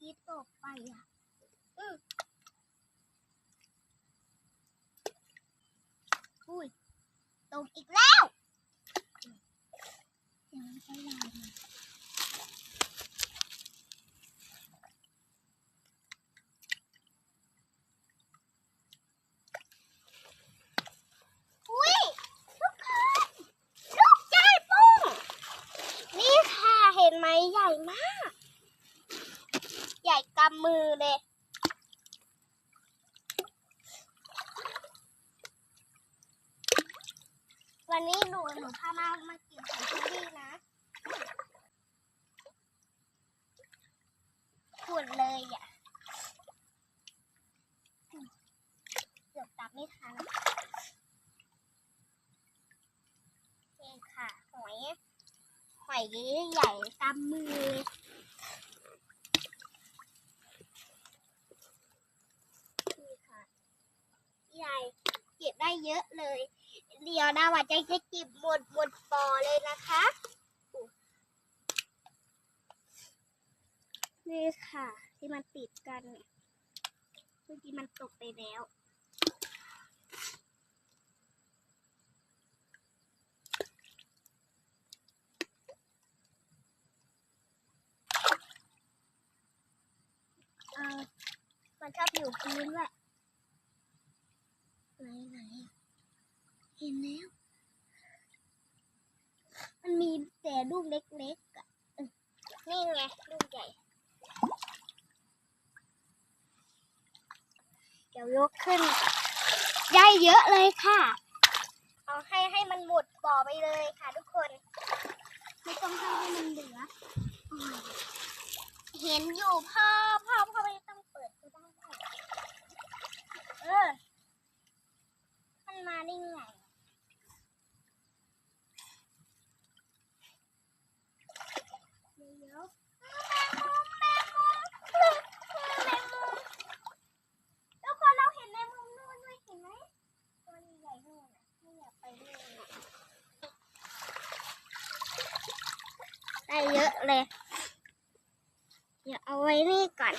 ที่ตกไปอะอืออุ้ยตกอีกแล้วเดี๋ยวมันใช้ลายมาอุ้ยทุกคนลูกใจปุ้งนี่ค่ะเห็นไหมใหญ่มาก หญ่กำมือเลยวันนี้หนูหนูพามามากินไข่เชอรี่นะขุดเลยอะเกือบตับไม่ทันนี่ค่ะ หอย หอยใหญ่กำมือเลยนี่ค่ะใหญ่ เก็บได้เยอะเลย เดี๋ยวดาว่าจะจะเก็บหมดหมดปอเลยนะคะนี่ค่ะ ที่มันติดกันเนี่ยเมื่อกี้มันตกไปแล้วมันชอบอยู่พื้นด้วยไหนไหน เห็นแล้ว มันมีแต่ลูกเล็กๆอะนี่ไงลูกใหญ่ เดี๋ยวยกขึ้น ได้เยอะเลยค่ะ เอาให้ให้มันหมดบ่อไปเลยค่ะทุกคน ไม่ต้องให้ให้มันเหลืออืมเห็นอยู่พ่อพอพ่อไม่ต้องเปิดก็ได้เออ มันมาได้ไงเดี๋ยวแมงมุมแมงมุมแมงมุมแล้วคนเราเห็นแมงมุมนู่นด้วยเห็นไหมตัวใหญ่ๆนู่นน่ะไม่อยากไปนู่นน่ะ ได้เยอะเลย เดี๋ยวเอาไว้นี่ก่อน